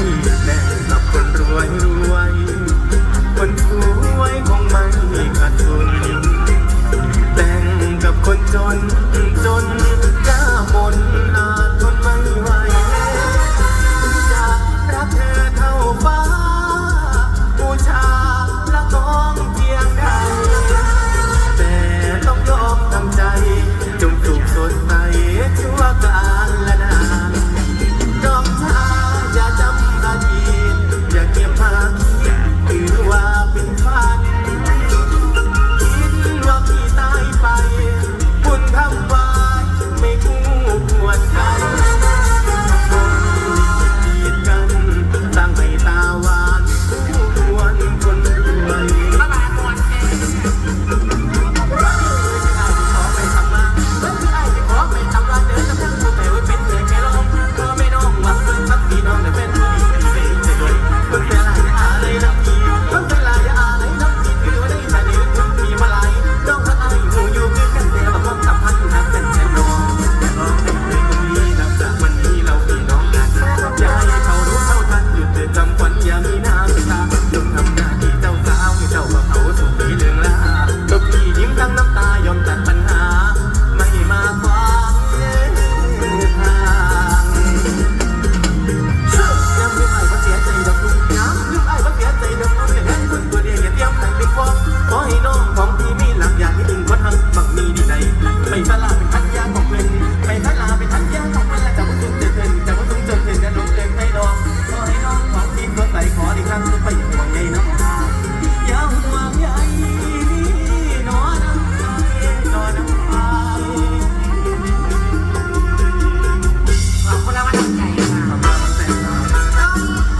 ที่แกับคนรวยรวย คนสวยคงไม่ขาดทุนแต่งกับคนจนจน